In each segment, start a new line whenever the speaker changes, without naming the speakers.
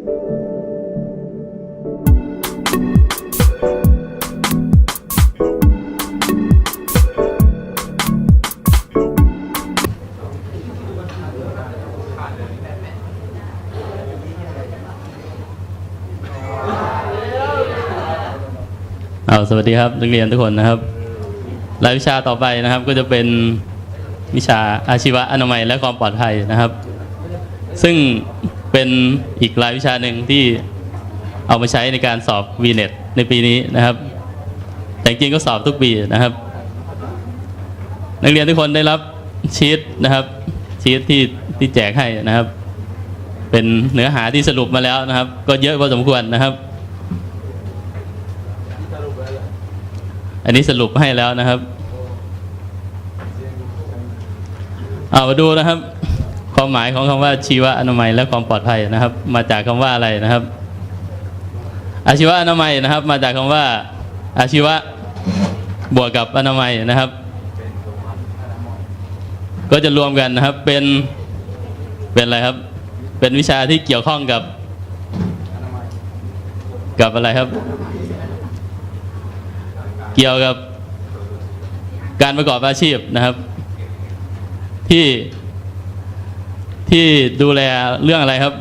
เอาสวัสดีครับนักเรียนทุกคนนะครับ รายวิชาต่อไปนะครับก็จะเป็นวิชาอาชีวะอนามัยและความปลอดภัยนะครับ ซึ่ง เป็นอีกรายวิชาหนึ่งที่เอามาใช้ในการสอบ VNet ในปีนี้นะครับ แต่จริงก็สอบทุกปีนะครับ นักเรียนทุกคนได้รับชีตนะครับ ชีตที่ที่แจกให้นะครับ เป็นเนื้อหาที่สรุปมาแล้วนะครับ ก็เยอะพอสมควรนะครับ อันนี้สรุปให้แล้วนะครับ เอามาดูนะครับ ความหมายของคำว่าชีวอนามัยและความปลอดภัยนะครับ มาจากคำว่าอะไรนะครับ อาชีวอนามัยนะครับ มาจากคำว่า อาชีวะบวกกับอนามัยนะครับ ก็จะรวมกันนะครับเป็นเป็นอะไรครับ เป็นวิชาที่เกี่ยวข้องกับ กับอะไรครับ เกี่ยวกับการประกอบอาชีพนะครับ ที่ ที่ดูแลเรื่องอะไรครับ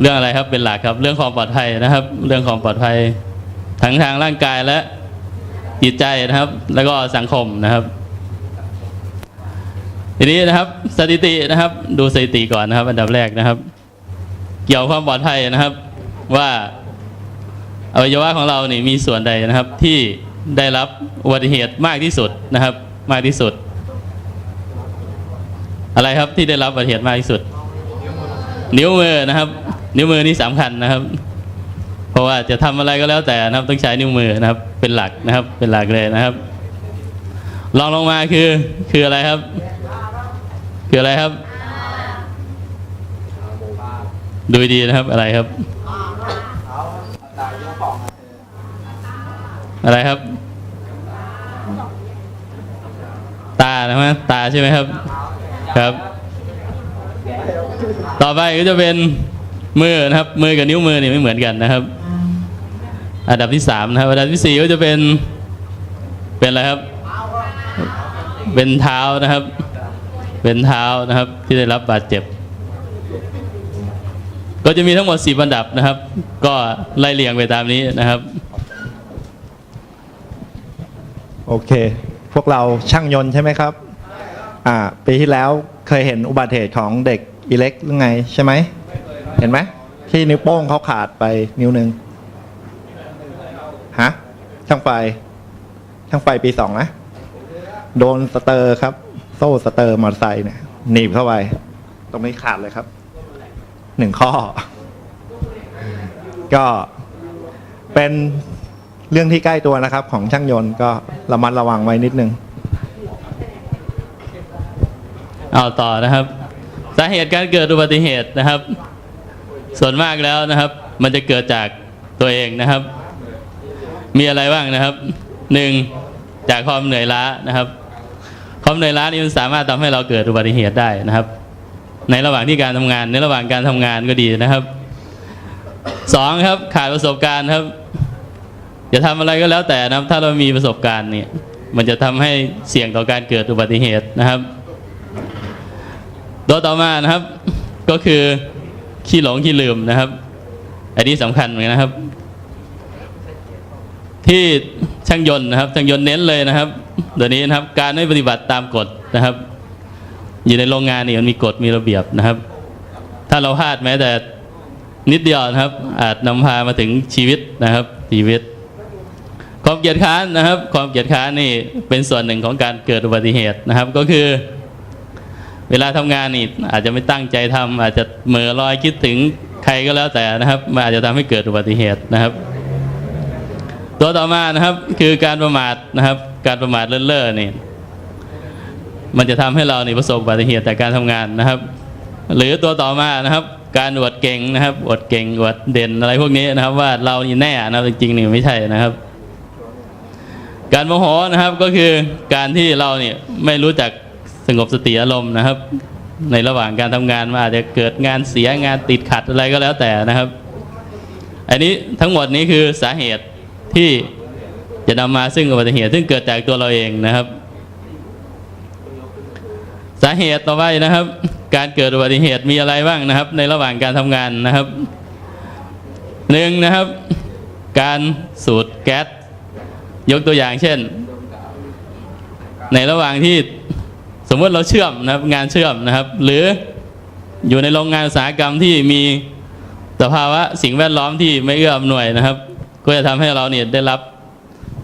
เรื่องอะไรครับเป็นหลักครับ เรื่องความปลอดภัยนะครับ เรื่องความปลอดภัยทั้งทางร่างกายและจิตใจนะครับ แล้วก็สังคมนะครับทีนี้นะครับ สถิตินะครับ ดูสถิติก่อนนะครับ อันดับแรกนะครับ เกี่ยวกับความปลอดภัยนะครับ ว่าอวัยวะของเรานี่มีส่วนใดนะครับ ที่ได้รับอุบัติเหตุมากที่สุดนะครับ มากที่สุด อะไรครับที่ได้รับบัติเหตุมากที่สุด นิ้วมือนะครับ นิ้วมือนี่สำคัญนะครับ เพราะว่าจะทำอะไรก็แล้วแต่นะครับต้องใช้นิ้วมือนะครับ เป็นหลักนะครับ เป็นหลักเลยนะครับลองลงมาคือคืออะไรครับ คืออะไรครับ ดูดีนะครับอะไรครับ อะไรครับ ตานะฮะตาใช่ไหมครับ ครับ ต่อไปก็จะเป็นมือนะครับ มือกับนิ้วมือเนี่ยไม่เหมือนกันนะครับ อันดับที่สามนะครับ อันดับที่สี่ก็จะเป็นเป็นอะไรครับ เป็นเท้านะครับ เป็นเท้านะครับที่ได้รับบาดเจ็บ ก็จะมีทั้งหมดสี่อันดับนะครับ ก็ไล่เรียงไปตามนี้นะครับ
โอเค พวกเราช่างยนต์ใช่ไหมครับ อ่าปีที่แล้วเคยเห็นอุบัติเหตุของเด็กอิเล็กหรือไงใช่ไหมเห็นไหมที่นิ้วโป้งเขาขาดไปนิ้วหนึ่งฮะช่างไฟช่างไฟปีสองนะโดนสเตอร์ครับ โซ่สเตอร์มอเตอร์ไซค์เนี่ยหนีบเข้าไปตรงนี้ขาดเลยครับหนึ่งข้อ ก็เป็นเรื่องที่ใกล้ตัวนะครับ ของช่างยนต์ก็ระมัดระวังไว้นิดนึง
เอาต่อนะครับสาเหตุการเกิดอุบัติเหตุนะครับ ส่วนมากแล้วนะครับ มันจะเกิดจากตัวเองนะครับ มีอะไรบ้างนะครับหนึ่งจากความเหนื่อยล้านะครับ ความเหนื่อยล้านี่มันสามารถทำให้เราเกิดอุบัติเหตุได้นะครับ ในระหว่างที่การทำงาน ในระหว่างการทำงานก็ดีนะครับสองครับขาดประสบการณ์ครับจะทำอะไรก็แล้วแต่นะถ้าเรามีประสบการณ์เนี่ยมันจะทำให้เสี่ยงต่อการเกิดอุบัติเหตุนะครับ ตัวต่อมานะครับ ก็คือขี้หลงขี้ลืมนะครับ อันนี้สำคัญเหมือนกันนะครับ ที่ช่างยนต์นะครับช่างยนต์เน้นเลยนะครับเดี๋ยวนี้นะครับ การไม่ปฏิบัติตามกฎนะครับ อยู่ในโรงงานนี่มันมีกฎมีระเบียบนะครับ ถ้าเราพลาดแม้แต่นิดเดียวนะครับ อาจนำพามาถึงชีวิตนะครับชีวิต ความเกียจค้านนะครับ ความเกียจค้านนี่เป็นส่วนหนึ่งของการเกิดอุบัติเหตุนะครับ ก็คือ เวลาทำงานนี่อาจจะไม่ตั้งใจทำอาจจะเหม่อลอยคิดถึงใครก็แล้วแต่นะครับมันอาจจะทำให้เกิดอุบัติเหตุนะครับ ตัวต่อมานะครับคือการประมาทนะครับ การประมาทเลินๆนี่มันจะทำให้เรานี่ประสบอุบัติเหตุจากการทำงานนะครับ หรือตัวต่อมานะครับ การอวดเก่งนะครับอวดเก่งอวดเด่นอะไรพวกนี้นะครับ ว่าเรานี่แน่นะครับจริงๆนี่ไม่ใช่นะครับ การโมโหนะครับก็คือการที่เราเนี่ยไม่รู้จัก สงบสติอารมณ์นะครับ ในระหว่างการทำงานมันอาจจะเกิดงานเสียงานติดขัดอะไรก็แล้วแต่นะครับ อันนี้ทั้งหมดนี้คือสาเหตุที่จะนำมาซึ่งอุบัติเหตุซึ่งเกิดจากตัวเราเองนะครับ สาเหตุต่อไปนะครับ การเกิดอุบัติเหตุมีอะไรบ้างนะครับ ในระหว่างการทำงานนะครับหนึ่งนะครับ การสูดแก๊สยกตัวอย่างเช่น ในระหว่างที่ มมติเราเชื่อมนะครับงานเชื่อมนะครับ หรืออยู่ในโรงงานอุตสาหกรรมที่มีสภาวะสิ่งแวดล้อมที่ไม่เอื้ออำนวยนะครับ ก็จะทำให้เราเนี่ยได้รับ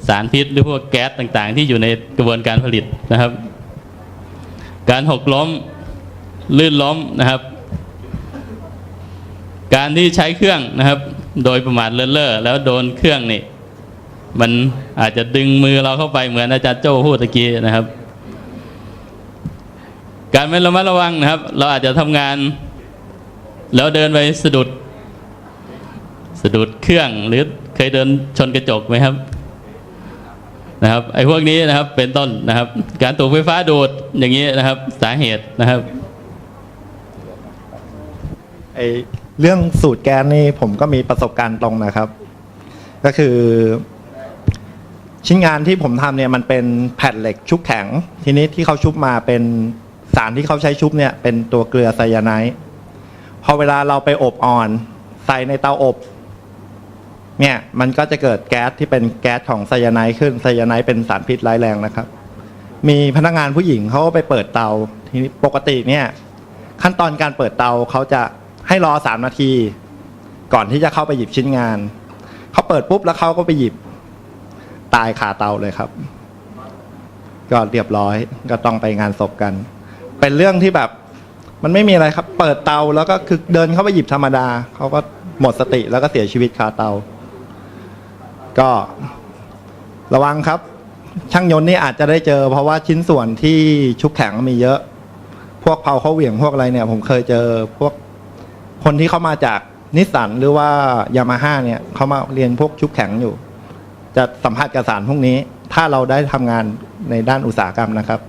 สารพิษหรือพวกแก๊สต่างๆ ที่อยู่ในกระบวนการผลิตนะครับ การหกล้มลื่นล้มนะครับ การที่ใช้เครื่องนะครับ โดยประมาทเลินเล่อแล้วโดนเครื่องนี่มันอาจจะดึงมือเราเข้าไปเหมือนอาจารย์โจ้พูดตะกี้นะครับ การไม่ระมัดระวังนะครับ เราอาจจะทำงาน แล้วเดินไปสะดุด สะดุดเครื่องหรือเคยเดินชนกระจกไหมครับนะครับไอ้พวกนี้นะครับเป็นต้นนะครับ การถูกไฟฟ้าดูดอย่างนี้นะครับ สาเหตุนะครับ
ไอเรื่องสูตรแก๊สนี่ผมก็มีประสบการณ์ตรงนะครับ ก็คือ ชิ้นงานที่ผมทำเนี่ยมันเป็นแผ่นเหล็กชุบแข็ง ทีนี้ที่เขาชุบมาเป็น สารที่เขาใช้ชุบเนี่ยเป็นตัวเกลือไซยาไนด์พอเวลาเราไปอบอ่อน ใส่ในเตาอบ เนี่ย มันก็จะเกิดแก๊สที่เป็นแก๊สของไซยาไนด์ขึ้นไซยาไนด์เป็นสารพิษร้ายแรงนะครับ มีพนักงานผู้หญิงเขาก็ไปเปิดเตาทีนี้ปกติเนี่ย ขั้นตอนการเปิดเตาเขาจะให้รอสามนาที ก่อนที่จะเข้าไปหยิบชิ้นงานเขาเปิดปุ๊บแล้วเขาก็ไปหยิบตายคาเตาเลยครับ ก็เรียบร้อยก็ต้องไปงานศพกัน เป็นเรื่องที่แบบ มันไม่มีอะไรครับ เปิดเตาแล้วก็คือเดินเข้าไปหยิบธรรมดาเขาก็หมดสติแล้วก็เสียชีวิตคาเตา ก็ระวังครับ ช่างยนต์นี่อาจจะได้เจอ เพราะว่าชิ้นส่วนที่ชุบแข็งมีเยอะ พวกเผาเขาเหวี่ยงพวกอะไรเนี่ย ผมเคยเจอพวกคนที่เขามาจากนิสสันหรือว่ายามาฮ่าเนี่ยเขามาเรียนพวกชุบแข็งอยู่ จะสัมผัสกับสารพวกนี้ ถ้าเราได้ทำงานในด้านอุตสาหกรรมนะครับ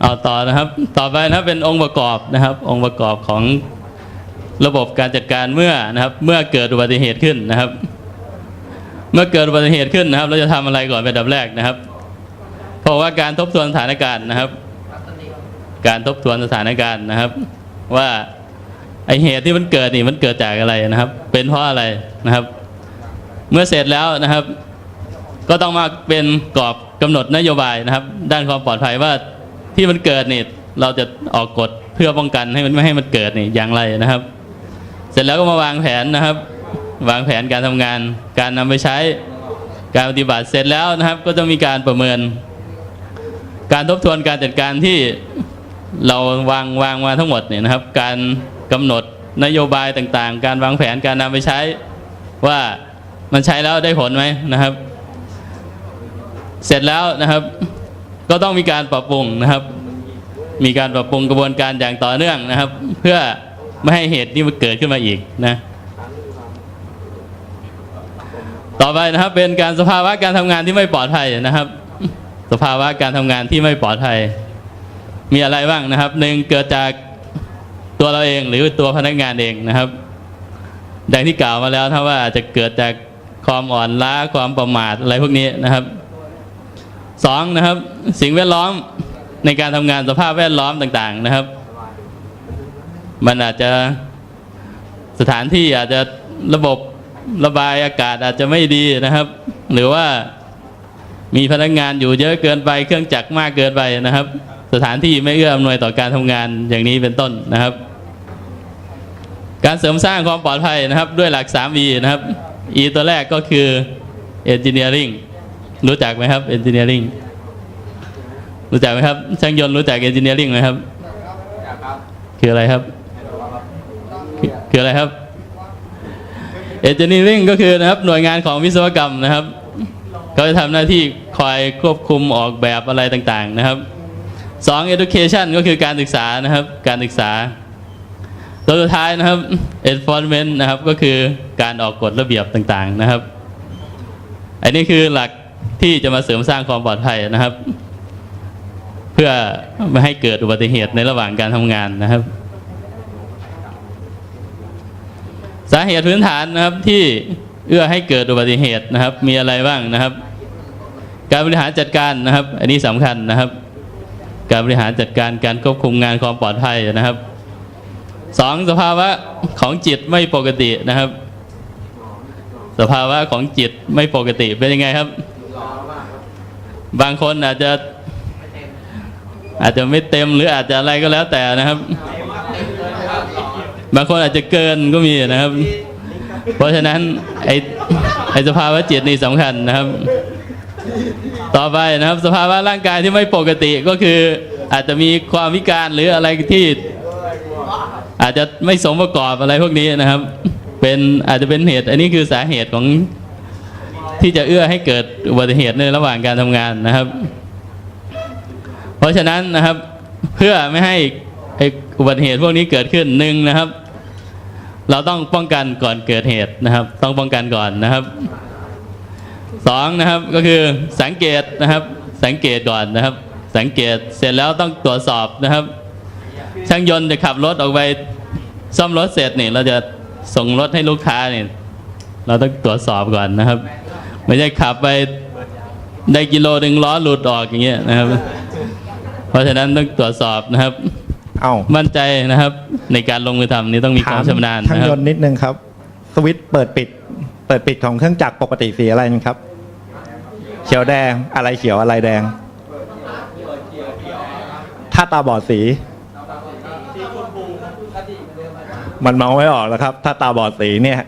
เอาต่อนะครับ ต่อไปนะครับเป็นองค์ประกอบนะครับ องค์ประกอบของระบบการจัดการเมื่อนะครับ เมื่อเกิดอุบัติเหตุขึ้นนะครับ เมื่อเกิดอุบัติเหตุขึ้นนะครับ เราจะทำอะไรก่อนเป็นดับแรกนะครับ เพราะว่าการทบทวนสถานการณ์นะครับ การทบทวนสถานการณ์นะครับ ว่าไอเหตุที่มันเกิดนี่มันเกิดจากอะไรนะครับ เป็นเพราะอะไรนะครับ เมื่อเสร็จแล้วนะครับ ก็ต้องมาเป็นกรอบกำหนดนโยบายนะครับ ด้านความปลอดภัยว่า ที่มันเกิดนี่เราจะออกกฎเพื่อป้องกันให้มันไม่ให้มันเกิดนี่อย่างไรนะครับ เสร็จแล้วก็มาวางแผนนะครับ วางแผนการทำงาน การนำไปใช้การปฏิบัติเสร็จแล้วนะครับ ก็จะมีการประเมิน การทบทวนการจัดการที่เราวางวางมาทั้งหมดเนี่ยนะครับ การกำหนดนโยบายต่างๆ การวางแผนการนำไปใช้ว่ามันใช้แล้วได้ผลไหมนะครับ เสร็จแล้วนะครับ ก็ต้องมีการปรับปรุงนะครับ มีการปรับปรุงกระบวนการอย่างต่อเนื่องนะครับ เพื่อไม่ให้เหตุนี้มันเกิดขึ้นมาอีกนะต่อไปนะครับเป็นการสภาวะการทำงานที่ไม่ปลอดภัยนะครับ สภาวะการทำงานที่ไม่ปลอดภัย มีอะไรบ้างนะครับหนึ่งเกิดจากตัวเราเองหรือตัวพนักงานเองนะครับดังที่กล่าวมาแล้วถ้าว่าจะเกิดจากความอ่อนล้าความประมาทอะไรพวกนี้นะครับ สองนะครับ สิ่งแวดล้อมในการทำงานสภาพแวดล้อมต่างๆนะครับ มันอาจจะสถานที่อาจจะระบบระบายอากาศอาจจะไม่ดีนะครับ หรือว่ามีพนักงานอยู่เยอะเกินไปเครื่องจักรมากเกินไปนะครับ สถานที่ไม่เอื้ออำนวยต่อการทำงานอย่างนี้เป็นต้นนะครับ การเสริมสร้างความปลอดภัยนะครับ ด้วยหลัก 3V นะครับ E ตัวแรกก็คือ engineering รู้จักไหมครับ engineering รู้จักไหมครับ ช่างยนต์รู้จัก engineering ไหมครับ คืออะไรครับ คืออะไรครับ engineering ก็คือนะครับ หน่วยงานของวิศวกรรมนะครับเขาจะทำหน้าที่คอยควบคุมออกแบบอะไรต่างๆนะครับสอง education ก็คือการศึกษานะครับ การศึกษาตัวสุดท้ายนะครับ enforcement นะครับก็คือการออกกฎระเบียบต่างๆนะครับ อันนี้คือหลัก ที่จะมาเสริมสร้างความปลอดภัยนะครับพพื่อไม่ให้เกิดอุบัติเหตุในระหว่างการทำงานนะครับ สาเหตุพื้นฐานนะครับที่เอื้อให้เกิดอุบัติเหตุนะครับ มีอะไรบ้างนะครับ การบริหารจัดการนะครับ อันนี้สำคัญนะครับ การบริหารจัดการการควบคุมงานความปลอดภัยนะครับสองสภาวะของจิตไม่ปกตินะครับ สภาวะของจิตไม่ปกติเป็นยังไงครับ บางคนอาจจะอาจจะไม่เต็มหรืออาจจะอะไรก็แล้วแต่นะครับ บางคนอาจจะเกินก็มีนะครับ เพราะฉะนั้นไอ้ไอ้สภาวะจิตนี่สำคัญนะครับ ต่อไปนะครับ สภาวะร่างกายที่ไม่ปกติก็คือ อาจจะมีความวิการหรืออะไรที่ อาจจะไม่สมประกอบอะไรพวกนี้นะครับ เป็นอาจจะเป็นเหตุ อันนี้คือสาเหตุของ ที่จะเอื้อให้เกิดอุบัติเหตุในระหว่างการทำงานนะครับ เพราะฉะนั้นนะครับเพื่อไม่ให้อ้อุบัติเหตุพวกนี้เกิดขึ้นหนึ่งนะครับ เราต้องป้องกันก่อนเกิดเหตุนะครับ ต้องป้องกันก่อนนะครับสองนะครับก็คือสังเกตนะครับ สังเกตก่อนนะครับ สังเกตเสร็จแล้วต้องตรวจสอบนะครับ ช่างยนต์จะขับรถออกไปซ่อมรถเสร็จเนี่ยเราจะส่งรถให้ลูกค้าเนี่ยเราต้องตรวจสอบก่อนนะครับ ไม่ใช่ขับไปได้กิโลหนึ่งล้อหลุดออกอย่างเงี้ยนะครับ เพราะฉะนั้นต้องตรวจสอบนะครับ
เอ้า
มั่นใจนะครับ ในการลงมือทำนี่ต้องมีความชำนาญ
ช่าง
นะค
ย
รับ
นต์นิดนึงครับ สวิตช์เปิดปิด เปิดปิดของเครื่องจักรปกติสีอะไรนะครับ เขียวแดงอะไรเขียวอะไรแดง ถ้าตาบอดสี มันมองไม่ออกแล้วครับ ถ้าตาบอดสีเนี่ย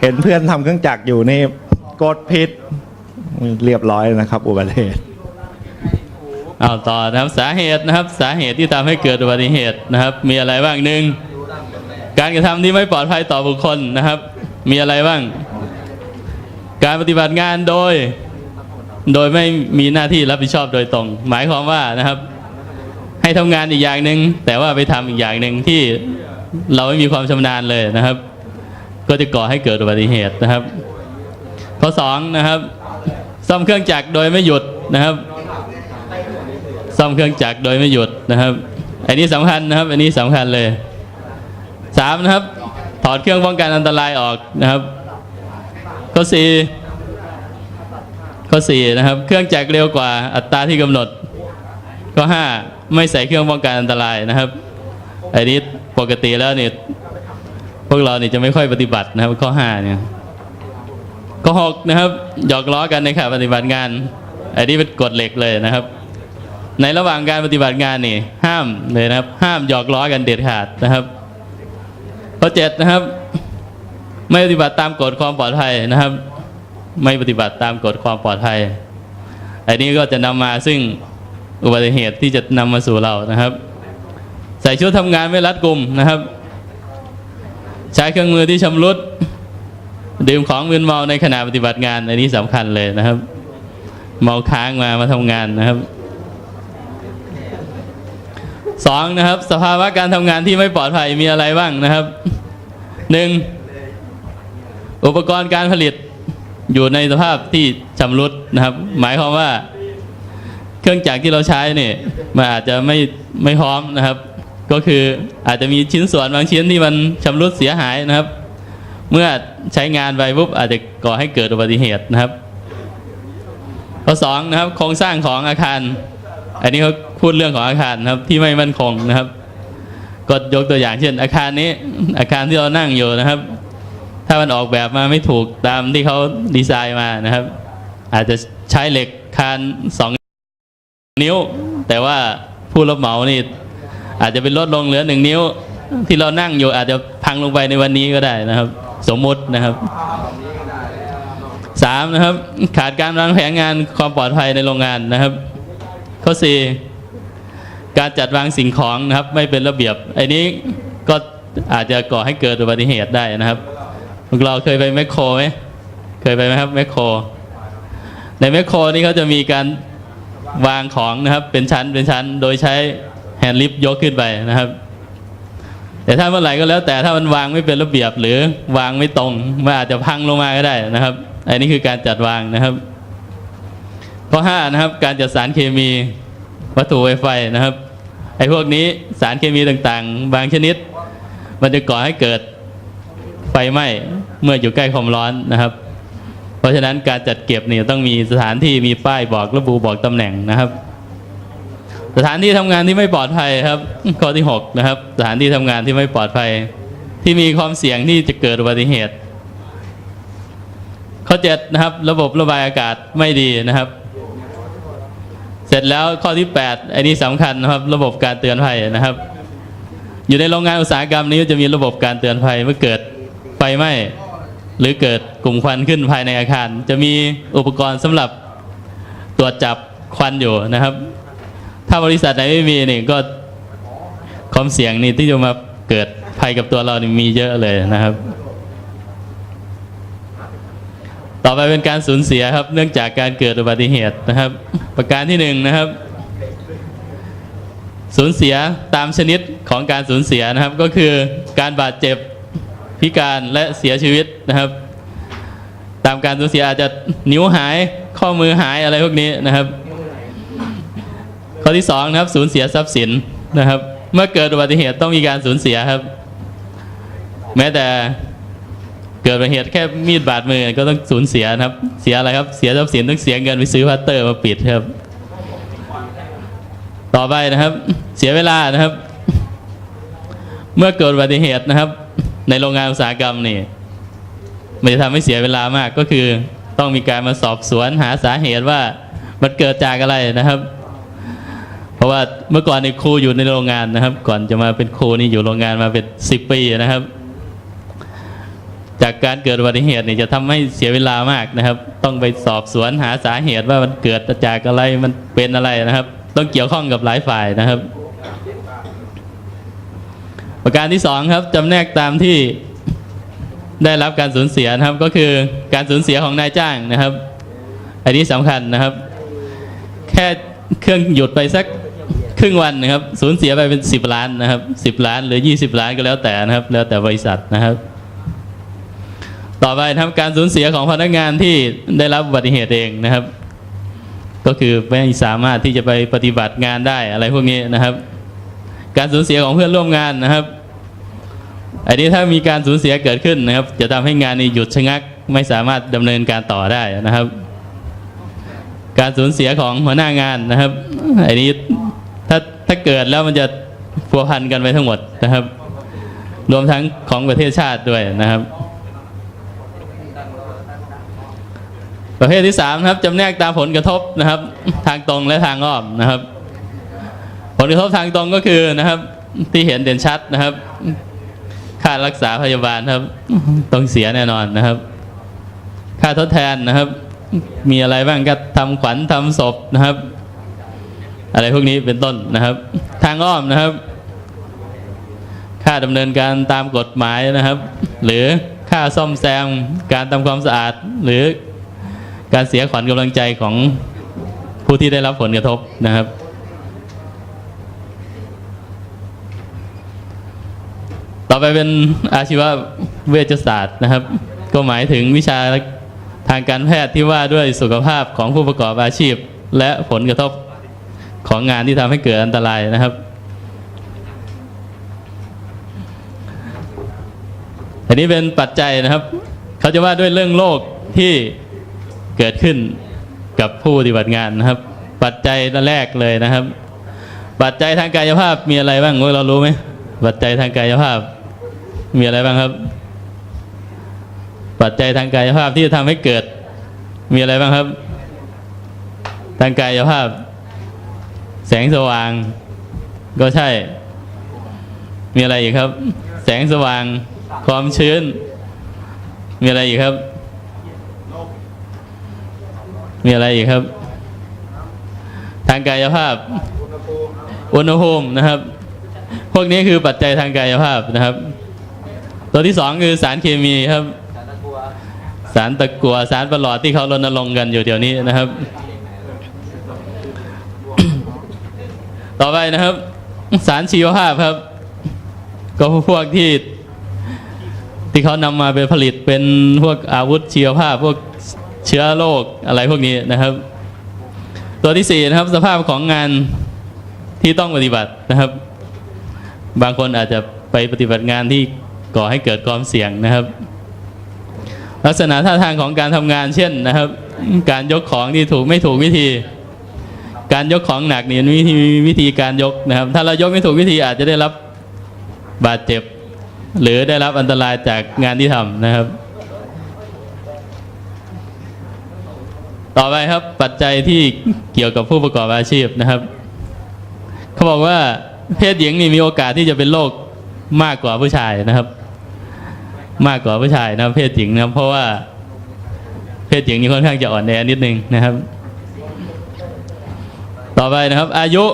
เห็นเพื่อนทำเครื่องจักรอยู่นี่ กดผิด เรียบร้อยนะครับ อุบัติเหตุ
เอาต่อนะครับสาเหตุนะครับ สาเหตุที่ทำให้เกิดอุบัติเหตุนะครับ มีอะไรบ้างหนึ่งการกระทำที่ไม่ปลอดภัยต่อบุคคลนะครับ มีอะไรบ้าง การปฏิบัติงานโดย โดยไม่มีหน้าที่รับผิดชอบโดยตรง หมายความว่านะครับ ให้ทำงานอีกอย่างหนึ่งแต่ว่าไปทำอีกอย่างหนึ่งที่เราไม่มีความชำนาญเลยนะครับ ก็จะก่อให้เกิดอุบัติเหตุนะครับ ข้อสองนะครับซ่อมเครื่องจักรโดยไม่หยุดนะครับซ่อมเครื่องจักรโดยไม่หยุดนะครับ อันนี้สำคัญนะครับ อันนี้สำคัญเลยสามนะครับ ถอดเครื่องป้องกันอันตรายออกนะครับ ข้อสี่ข้อสี่นะครับ เครื่องจักรเร็วกว่าอัตราที่กำหนด ข้อห้าไม่ใส่เครื่องป้องกันอันตรายนะครับอันนี้ปกติแล้วเนี่ยพวกเราเนี่ยจะไม่ค่อยปฏิบัตินะครับ ข้อห้าเนี่ย ข้อหกนะครับหยอกล้อกันในขณะปฏิบัติงานอันนี้เป็นกฎเหล็กเลยนะครับ ในระหว่างการปฏิบัติงานนี่ห้ามเลยนะครับ ห้ามหยอกล้อกันเด็ดขาดนะครับข้อเจ็ดนะครับ ไม่ปฏิบัติตามกฎความปลอดภัยนะครับ ไม่ปฏิบัติตามกฎความปลอดภัยอันนี้ก็จะนำมาซึ่งอุบัติเหตุที่จะนำมาสู่เรานะครับ ใส่ชุดทำงานไม่รัดกุมนะครับ ใช้เครื่องมือที่ชำรุด ดื่มของมึนเมาในขณะปฏิบัติงานอันนี้สำคัญเลยนะครับ เมาค้างมามาทำงานนะครับสองนะครับ สภาวะการทำงานที่ไม่ปลอดภัยมีอะไรบ้างนะครับหนึ่งอุปกรณ์การผลิตอยู่ในสภาพที่ชำรุดนะครับ หมายความว่า เครื่องจักรที่เราใช้เนี่ยมันอาจจะไม่ไม่พร้อมนะครับ ก็คืออาจจะมีชิ้นส่วนบางชิ้นที่มันชำรุดเสียหายนะครับ เมื่อใช้งานไปปุ๊บอาจจะก่อให้เกิดอุบัติเหตุนะครับข้อสองนะครับ โครงสร้างของอาคาร อันนี้เขาพูดเรื่องของอาคารนะครับ ที่ไม่มั่นคงนะครับ ก็ยกตัวอย่างเช่น อาคารนี้ อาคารที่เรานั่งอยู่นะครับ ถ้ามันออกแบบมาไม่ถูกตามที่เขาดีไซน์มานะครับ อาจจะใช้เหล็กคานสองนิ้ว แต่ว่าผู้รับเหมานี่อาจจะเป็นลดลงเหลือหนึ่งนิ้ว ที่เรานั่งอยู่อาจจะพังลงไปในวันนี้ก็ได้นะครับ สมมตินะครับสามนะครับ ขาดการวางแผนงานความปลอดภัยในโรงงานนะครับ ข้อสี่การจัดวางสิ่งของนะครับ ไม่เป็นระเบียบไอ้นี้ก็อาจจะก่อให้เกิดอุบัติเหตุได้นะครับพวกเราเคยไปแมคโครไหมเคยไปไหมครับแมคโคร ในแมคโครนี่เขาจะมีการวางของนะครับ เป็นชั้นเป็นชั้นโดยใช้แฮนด์ลิฟต์ยกขึ้นไปนะครับ แต่ถ้าเมื่อไหร่ก็แล้วแต่ถ้ามันวางไม่เป็นระเบียบหรือวางไม่ตรงมันอาจจะพังลงมาก็ได้นะครับ อันนี้คือการจัดวางนะครับ ข้อห้านะครับการจัดสารเคมีวัตถุไวไฟนะครับไอ้พวกนี้สารเคมีต่างๆ บางชนิด มันจะก่อให้เกิดไฟไหม้เมื่ออยู่ใกล้ความร้อนนะครับ เพราะฉะนั้นการจัดเก็บเนี่ยต้องมีสถานที่มีป้ายบอกระบุบอกตำแหน่งนะครับ สถานที่ทำงานที่ไม่ปลอดภัยครับ ข้อที่หกนะครับ สถานที่ทำงานที่ไม่ปลอดภัย ที่มีความเสี่ยงที่จะเกิดอุบัติเหตุ ข้อเจ็ดนะครับ ระบบระบายอากาศไม่ดีนะครับ เสร็จแล้วข้อที่ 8 อันนี้สำคัญนะครับ ระบบการเตือนภัยนะครับ อยู่ในโรงงานอุตสาหกรรมนี้จะมีระบบการเตือนภัยเมื่อเกิดไฟไหม้หรือเกิดกลุ่มควันขึ้นภายในอาคาร จะมีอุปกรณ์สำหรับตรวจจับควันอยู่นะครับ ถ้าบริษัทไหนไม่มีนี่ก็ความเสี่ยงนี่ที่จะมาเกิดภัยกับตัวเรานี่มีเยอะเลยนะครับ ต่อไปเป็นการสูญเสียครับ เนื่องจากการเกิดอุบัติเหตุนะครับ ประการที่หนึ่งนะครับสูญเสียตามชนิดของการสูญเสียนะครับ ก็คือการบาดเจ็บพิการและเสียชีวิตนะครับ ตามการสูญเสียอาจจะนิ้วหายข้อมือหายอะไรพวกนี้นะครับ ข้อที่สองนะครับสูญเสียทรัพย์สินนะครับ เมื่อเกิดอุบัติเหตุต้องมีการสูญเสียครับ แม้แต่เกิดอุบัติเหตุแค่มีดบาดมือก็ต้องสูญเสียนะครับ เสียอะไรครับเสียทรัพย์สินต้องเสียเงินไปซื้อพัตเตอร์มาปิดครับ ต่อไปนะครับ เสียเวลานะครับ เมื่อเกิดอุบัติเหตุนะครับ ในโรงงานอุตสาหกรรมนี่มันจะทำให้เสียเวลามากก็คือต้องมีการมาสอบสวนหาสาเหตุว่ามันเกิดจากอะไรนะครับ เพราะว่าเมื่อก่อนในครูอยู่ในโรงงานนะครับ ก่อนจะมาเป็นครูนี่อยู่โรงงานมาเป็นสิบปีนะครับ จากการเกิดอุบัติเหตุเนี่ยจะทำให้เสียเวลามากนะครับ ต้องไปสอบสวนหาสาเหตุว่ามันเกิดจากอะไรมันเป็นอะไรนะครับ ต้องเกี่ยวข้องกับหลายฝ่ายนะครับ ประการที่สองครับจำแนกตามที่ได้รับการสูญเสียนะครับก็คือการสูญเสียของนายจ้างนะครับ อันนี้สำคัญนะครับ แค่เครื่องหยุดไปสัก ครึ่งวันนะครับสูญเสียไปเป็นสิบล้านนะครับสิบล้านหรือยี่สิบล้านก็แล้วแต่นะครับ แล้วแต่บริษัทนะครับ ต่อไปทำการสูญเสียของพนักงานที่ได้รับอุบัติเหตุเองนะครับ ก็คือไม่สามารถที่จะไปปฏิบัติงานได้อะไรพวกนี้นะครับ การสูญเสียของเพื่อนร่วมงานนะครับ อันนี้ถ้ามีการสูญเสียเกิดขึ้นนะครับ จะทำให้งานนี้หยุดชะงักไม่สามารถดำเนินการต่อได้นะครับ การสูญเสียของหัวหน้างานนะครับอันนี้ถ้าถ้าเกิดแล้วมันจะพัวพันกันไปทั้งหมดนะครับ รวมทั้งของประเทศชาติด้วยนะครับ ประเภทที่สามครับจำแนกตามผลกระทบนะครับ ทางตรงและทางอ้อมนะครับ ผลกระทบทางตรงก็คือนะครับที่เห็นเด่นชัดนะครับ ค่ารักษาพยาบาลครับ ต้องเสียแน่นอนนะครับ ค่าทดแทนนะครับ มีอะไรบ้างก็ทำขวัญทำศพนะครับ อะไรพวกนี้เป็นต้นนะครับ ทางอ้อมนะครับ ค่าดำเนินการตามกฎหมายนะครับ หรือค่าซ่อมแซมการทำความสะอาด หรือการเสียขวัญกำลังใจของผู้ที่ได้รับผลกระทบนะครับต่อไปเป็นอาชีวเวชศาสตร์นะครับ ก็หมายถึงวิชา ทางการแพทย์ที่ว่าด้วยสุขภาพของผู้ประกอบอาชีพ และผลกระทบของงานที่ทำให้เกิดอันตรายนะครับอันนี้เป็นปัจจัยนะครับ เขาจะว่าด้วยเรื่องโรคที่เกิดขึ้นกับผู้ปฏิบัติงานนะครับ ปัจจัยแรกเลยนะครับ ปัจจัยทางกายภาพมีอะไรบ้างเรารู้ไหมปัจจัยทางกายภาพมีอะไรบ้างครับ ปัจจัยทางกายภาพที่จะทำให้เกิด มีอะไรบ้างครับ ทางกายภาพ แสงสว่าง ก็ใช่ มีอะไรอีกครับ แสงสว่าง ความชื้น มีอะไรอีกครับ มีอะไรอีกครับ ทางกายภาพ อุณหภูมินะครับ พวกนี้คือปัจจัยทางกายภาพนะครับ ตัวที่สองคือสารเคมีครับ สารตะกัวสารประหลอดที่เขารณรงค์กันอยู่เดี๋ยวนี้นะครับ ต่อไปนะครับ สารชีวภาพครับ ก็พวกที่ที่เขานำมาเป็นผลิตเป็นพวกอาวุธชีวภาพ พวกเชื้อโรคอะไรพวกนี้นะครับ ตัวที่สี่นะครับ สภาพของงานที่ต้องปฏิบัตินะครับ บางคนอาจจะไปปฏิบัติงานที่ก่อให้เกิดความเสี่ยงนะครับ ลักษณะท่าทางของการทำงานเช่นนะครับ การยกของที่ถูกไม่ถูกวิธี การยกของหนักนี่มีวิธีมีวิธีการยกนะครับ ถ้าเรายกไม่ถูกวิธีอาจจะได้รับบาดเจ็บ หรือได้รับอันตรายจากงานที่ทำนะครับ ต่อไปครับปัจจัยที่เกี่ยวกับผู้ประกอบอาชีพนะครับ เขาบอกว่าเพศหญิงนี่มีโอกาสที่จะเป็นโรคมากกว่าผู้ชายนะครับ มากกว่าผู้ชายนะเพศหญิงนะเพราะว่าเพศหญิงนี่ค่อนข้างจะอ่อนแอนิดนึงนะครับ ต่อไปนะครับ อายุ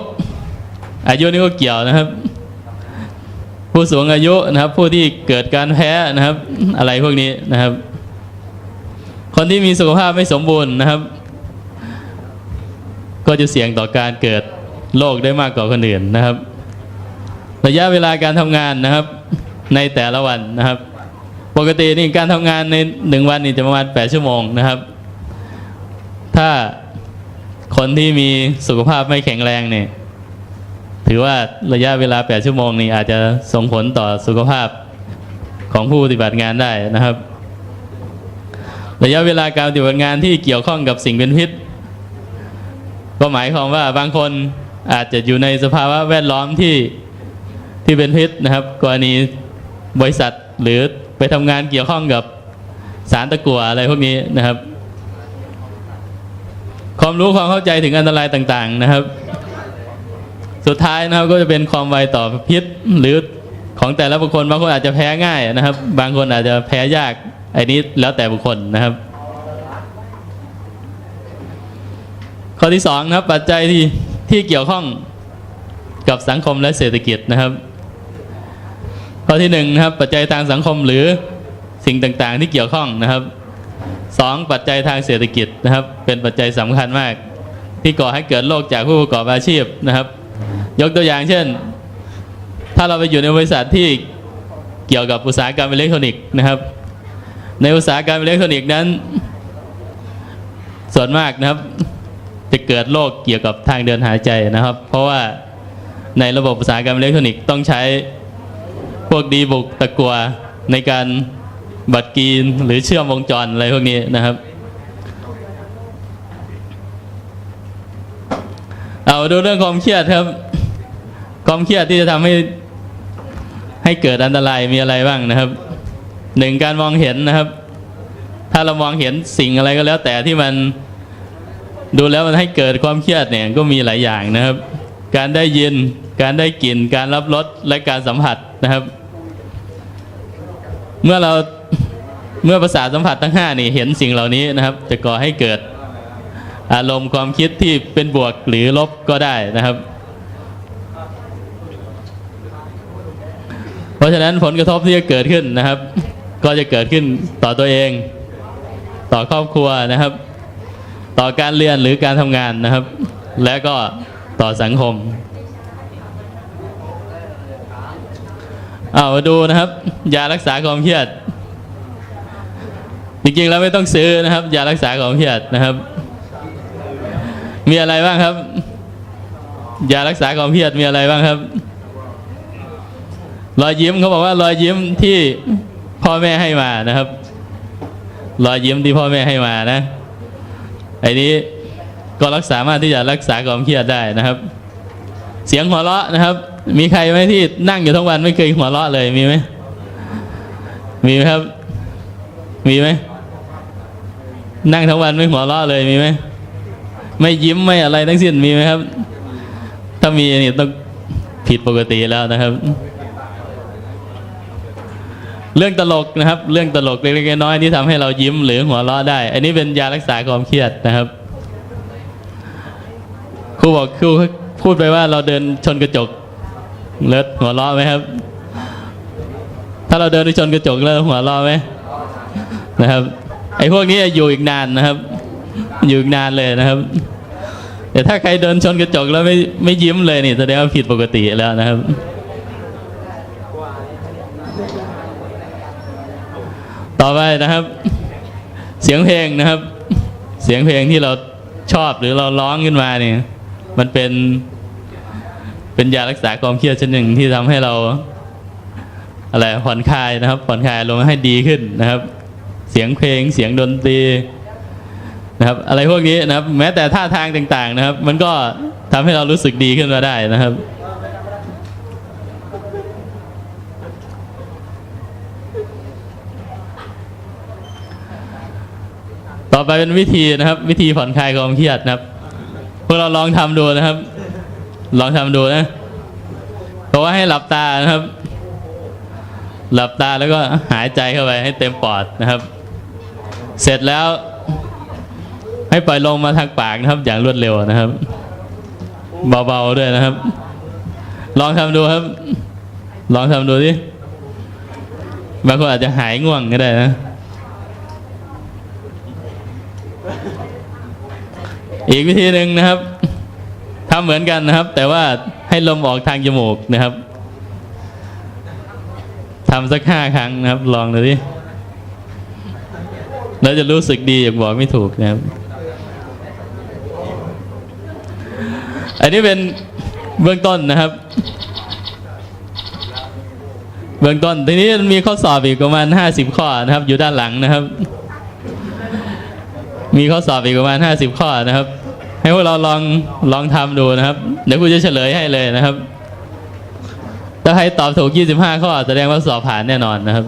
อายุนี่ก็เกี่ยวนะครับ ผู้สูงอายุนะครับ ผู้ที่เกิดการแพ้นะครับ อะไรพวกนี้นะครับ คนที่มีสุขภาพไม่สมบูรณ์นะครับ ก็จะเสี่ยงต่อการเกิดโรคได้มากกว่าคนอื่นนะครับ ระยะเวลาการทำงานนะครับ ในแต่ละวันนะครับ ปกตินี่การทำงานในหนึ่งวันนี่จะประมาณ8ชั่วโมงนะครับ ถ้าคนที่มีสุขภาพไม่แข็งแรงเนี่ยถือว่าระยะเวลา 8 ชั่วโมงนี่อาจจะส่งผลต่อสุขภาพของผู้ปฏิบัติงานได้นะครับ ระยะเวลาการปฏิบัติงานที่เกี่ยวข้องกับสิ่งเป็นพิษ ก็หมายความว่าบางคนอาจจะอยู่ในสภาวะแวดล้อมที่ที่เป็นพิษนะครับ กรณีบริษัทหรือ ทำงานเกี่ยวข้องกับสารตะกั่วอะไรพวกนี้นะครับ ความรู้ความเข้าใจถึงอันตรายต่างๆนะครับ สุดท้ายนะครับก็จะเป็นความไวต่อพิษหรือของแต่ละบุคคลบางคนอาจจะแพ้ง่ายนะครับ บางคนอาจจะแพ้ยากอันนี้แล้วแต่บุคคลนะครับ ข้อที่สองนะครับปัจจัยที่ที่เกี่ยวข้องกับสังคมและเศรษฐกิจนะครับ ข้อที่หนึ่งนะครับปัจจัยทางสังคมหรือสิ่งต่างๆ ที่เกี่ยวข้องนะครับสองปัจจัยทางเศรษฐกิจนะครับ เป็นปัจจัยสำคัญมาก ที่ก่อให้เกิดโรคจากผู้ประกอบอาชีพนะครับ ยกตัวอย่างเช่น ถ้าเราไปอยู่ในบริษัทที่เกี่ยวกับอุตสาหกรรมอิเล็กทรอนิกส์นะครับ ในอุตสาหกรรมอิเล็กทรอนิกส์นั้น ส่วนมากนะครับ จะเกิดโรคเกี่ยวกับทางเดินหายใจนะครับ เพราะว่าในระบบอุตสาหกรรมอิเล็กทรอนิกส์ต้องใช้ พวกดีบุกตะกัวในการบัดกรีนหรือเชื่อมวงจรอะไรพวกนี้นะครับ เอาดูเรื่องความเครียดครับ ความเครียดที่จะทำให้ให้เกิดอันตรายมีอะไรบ้างนะครับหนึ่งการมองเห็นนะครับ ถ้าเรามองเห็นสิ่งอะไรก็แล้วแต่ที่มันดูแล้วมันให้เกิดความเครียดเนี่ยก็มีหลายอย่างนะครับ การได้ยิน การได้กลิ่น การรับรส และการสัมผัสนะครับ เมื่อเราเมื่อประสาทสัมผัสทั้งห้านี่เห็นสิ่งเหล่านี้นะครับ จะก่อให้เกิดอารมณ์ความคิดที่เป็นบวกหรือลบก็ได้นะครับ เพราะฉะนั้นผลกระทบที่จะเกิดขึ้นนะครับ ก็จะเกิดขึ้นต่อตัวเอง ต่อครอบครัวนะครับ ต่อการเรียนหรือการทำงานนะครับ และก็ ต่อสังคม เอามาดูนะครับ ยารักษาความเครียด จริงๆแล้วไม่ต้องซื้อนะครับ ยารักษาความเครียดนะครับ มีอะไรบ้างครับ ยารักษาความเครียดมีอะไรบ้างครับ รอยยิ้มเขาบอกว่ารอยยิ้มที่พ่อแม่ให้มานะครับ รอยยิ้มที่พ่อแม่ให้มานะไอ้นี้ ก็รักษามารถที่จะรักษาความเครียดได้นะครับ เสียงหัวเราะนะครับ มีใครไหมที่นั่งอยู่ทั้งวันไม่เคยหัวเราะเลยมีไหมมีไหมครับ มีไหมนั่งทั้งวันไม่หัวเราะเลยมีไหมไม่ยิ้มไม่อะไรทั้งสิ้นมีไหมครับ ถ้ามีนี่ต้องผิดปกติแล้วนะครับ เรื่องตลกนะครับ เรื่องตลกเล็กๆน้อยๆที่ทำให้เรายิ้มหรือหัวเราะได้ อันนี้เป็นยารักษาความเครียดนะครับ รูบอกครูพูดไปว่าเราเดินชนกระจกเลิศหัวเราะไหมครับ ถ้าเราเดินไปชนกระจกแล้วหัวเราะไหมนะครับไอ้พวกนี้อยู่อีกนานนะครับ อยู่อีกนานเลยนะครับแต่ถ้าใครเดินชนกระจกแล้วไม่ไม่ยิ้มเลยนี่แสดงว่าผิดปกติแล้วนะครับ ต่อไปนะครับ เสียงเพลงนะครับ เสียงเพลงที่เราชอบหรือเราร้องขึ้นมาเนี่ย มันเป็น เป็นยารักษาความเครียดชนิดหนึ่งที่ทำให้เรา อะไรผ่อนคลายนะครับ ผ่อนคลายลงให้ดีขึ้นนะครับ เสียงเพลงเสียงดนตรีนะครับ อะไรพวกนี้นะครับ แม้แต่ท่าทางต่าง ๆ นะครับ มันก็ทำให้เรารู้สึกดีขึ้นมาได้นะครับต่อไปเป็นวิธีนะครับ วิธีผ่อนคลายความเครียดนะครับ พวกเราลองทำดูนะครับ ลองทำดูนะเพราะว่าให้หลับตานะครับ หลับตาแล้วก็หายใจเข้าไปให้เต็มปอดนะครับ เสร็จแล้ว ให้ปล่อยลงมาทางปากนะครับ อย่างรวดเร็วนะครับ เบาๆด้วยนะครับ ลองทำดูครับ ลองทำดูดิบางคนอาจจะหายง่วงก็ได้นะ อีกวิธีหนึ่งนะครับทำเหมือนกันนะครับ แต่ว่าให้ลมออกทางจมูกนะครับทำสักห้าครั้งนะครับ ลองดูดิแล้วจะรู้สึกดีอย่างบอกไม่ถูกนะครับ อันนี้เป็นเบื้องต้นนะครับ เบื้องต้นทีนี้มีข้อสอบอีกประมาณห้าสิบข้อนะครับ อยู่ด้านหลังนะครับ มีข้อสอบอีกประมาณห้าสิบข้อนะครับ ให้พวกเราลองลองทำดูนะครับ เดี๋ยวกูจะเฉลยให้เลยนะครับ ถ้าใครตอบถูก 25 ข้อแสดงว่าสอบผ่านแน่นอนนะครับ